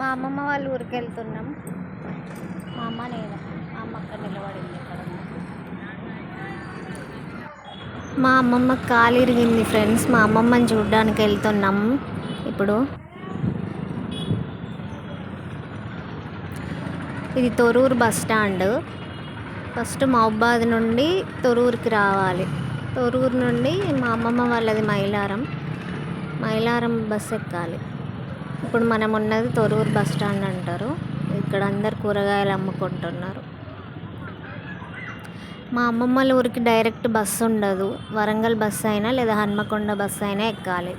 మా అమ్మమ్మ వాళ్ళ ఊరికి వెళ్తున్నాం. మా అమ్మ నేను మా అమ్మ అక్కడ నిలబడింది మా అమ్మమ్మ కాలు ఇరిగింది ఫ్రెండ్స్. మా అమ్మమ్మని చూడడానికి వెళ్తున్నాం ఇప్పుడు. ఇది తొరూరు బస్ స్టాండ్. ఫస్ట్ మహబాద్ నుండి తొరూరుకి రావాలి. తొరూరు నుండి మా అమ్మమ్మ వాళ్ళది మైలారం. మైలారం బస్ ఎక్కాలి. ఇప్పుడు మనం ఉన్నది తొరూరు బస్ స్టాండ్ అంటారు. ఇక్కడ అందరు కూరగాయలు అమ్ముకుంటున్నారు. మా అమ్మమ్మల ఊరికి డైరెక్ట్ బస్సు ఉండదు. వరంగల్ బస్సు అయినా లేదా హన్మకొండ బస్సు అయినా ఎక్కాలి.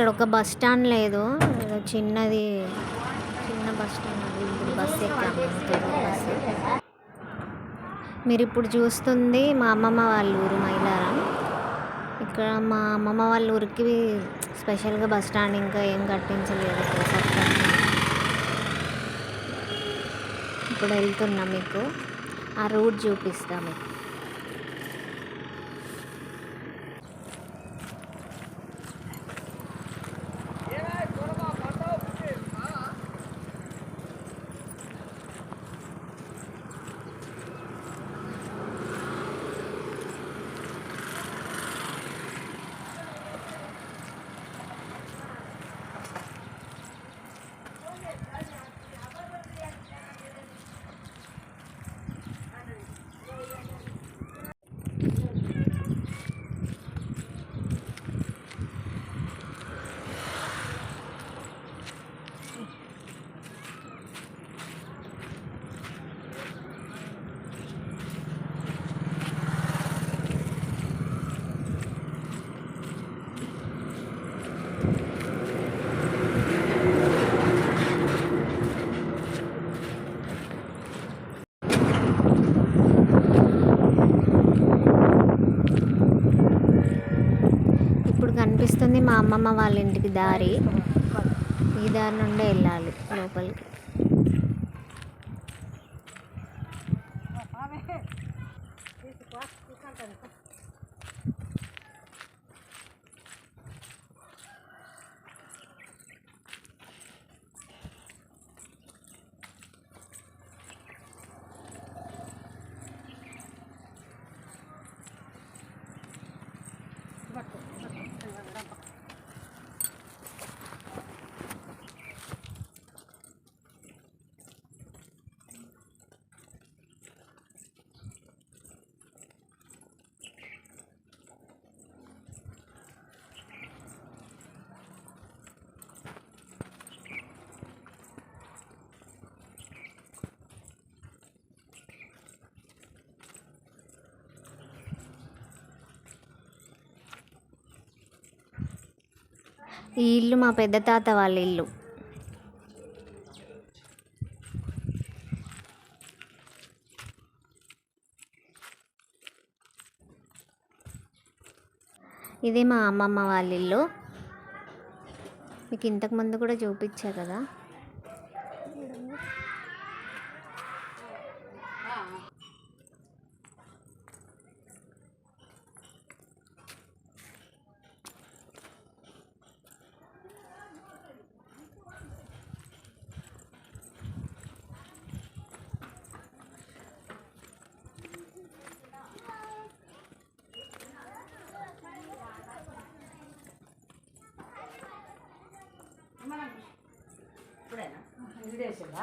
ఇక్కడ ఒక బస్ స్టాండ్ లేదు. ఏదో చిన్నది చిన్న బస్ స్టాండ్ అది ఇప్పుడు బస్ ఎక్కాము బస్సు మీరు ఇప్పుడు చూస్తుంది మా అమ్మమ్మ వాళ్ళ ఊరు మైలారం. ఇక్కడ మా అమ్మమ్మ వాళ్ళ ఊరికి స్పెషల్గా బస్ స్టాండ్ ఇంకా ఏం కట్టించలేదు. ఇక్కడ ఇప్పుడు వెళ్తున్నాం మీకు. ఆ రూట్ చూపిస్తాం మీకు ఇప్పుడు కనిపిస్తుంది మా అమ్మమ్మ వాళ్ళ ఇంటికి దారి. ఈ దారి నుండే వెళ్ళాలి లోపలికి. ఈ ఇల్లు మా పెద్ద తాత వాళ్ళ ఇల్లు. ఇది మా అమ్మమ్మ వాళ్ళ ఇల్లు. మీకు ఇంతకు ముందు కూడా చూపించా కదా. మజ్జిగ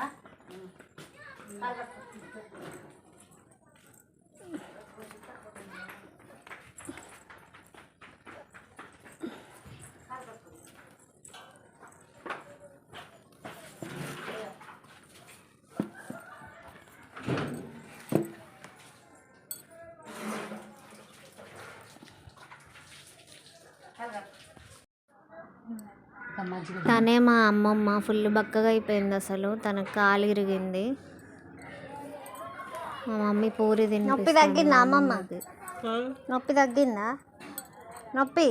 తనే మా అమ్మమ్మ ఫుల్ బక్కగా అయిపోయింది అసలు. తనకు కాలు ఇరిగింది. మా మమ్మీ పూరి తిని నొప్పి తగ్గిందా అమ్మమ్మ? నొప్పి తగ్గిందా? నొప్పి?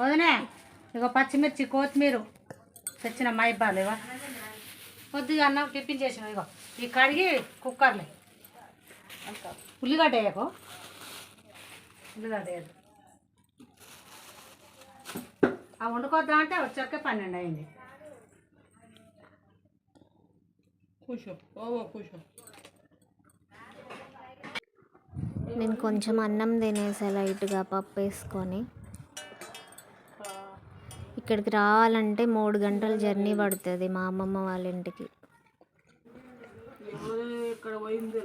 వదినే ఇగో పచ్చిమిర్చి కొత్తిమీర తెచ్చిన మైబాలేవా కొద్దిగా అన్నం టిఫిన్ చేసిన ఇగో. ఈ కడిగి కుక్కర్లే. ఉల్లిగడ్డ వేయకు. ఉల్లిగడ్డ వేయదు ఆ వండుకోద్దాం అంటే వచ్చాకే పన్నెండు అయింది. కూర్చో. ఓ కూర్చో. నేను కొంచెం అన్నం తినేసా లైట్గా పప్పు వేసుకొని. ఇక్కడికి రావాలంటే మూడు గంటల జర్నీ పడుతుంది మా అమ్మమ్మ వాళ్ళ ఇంటికి. ఇక్కడ పోయింది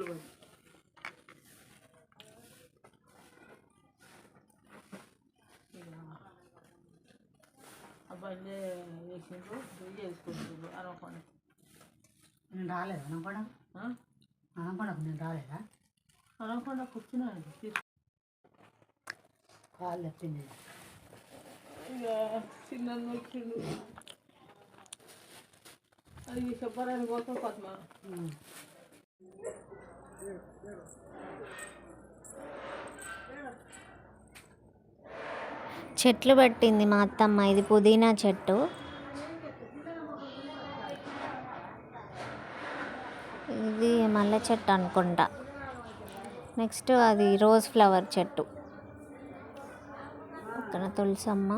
తెలియదు నేను రాలేదు? అనపడ? అనపడకు నేను రాలేదా? అనపడ కూర్చున్నా కాళ్ళు వచ్చింది చిన్న వచ్చిండు. అది చెప్పడానికి కోసం పద్మ. చెట్లు పెట్టింది మా అత్తమ్మ. ఇది పుదీనా చెట్టు. ఇది మల్లె చెట్టు అనుకుంటా. నెక్స్ట్ అది రోజ్ ఫ్లవర్ చెట్టు. పక్కన తులసమ్మ.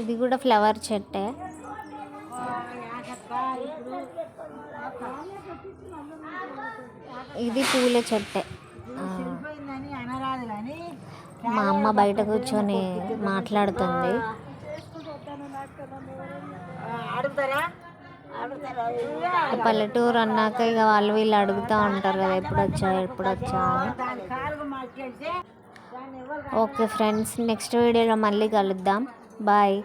ఇది కూడా ఫ్లవర్ చెట్టే. ఇది పూల చెట్టే. మా అమ్మ బయట కూర్చొని మాట్లాడుతుంది. పల్లెటూరు అన్నాక ఇక వాళ్ళు వీళ్ళు అడుగుతూ ఉంటారు కదా ఎప్పుడు వచ్చా ఎప్పుడు వచ్చా ఓకే ఫ్రెండ్స్ నెక్స్ట్ వీడియోలో మళ్ళీ కలుద్దాం. బాయ్.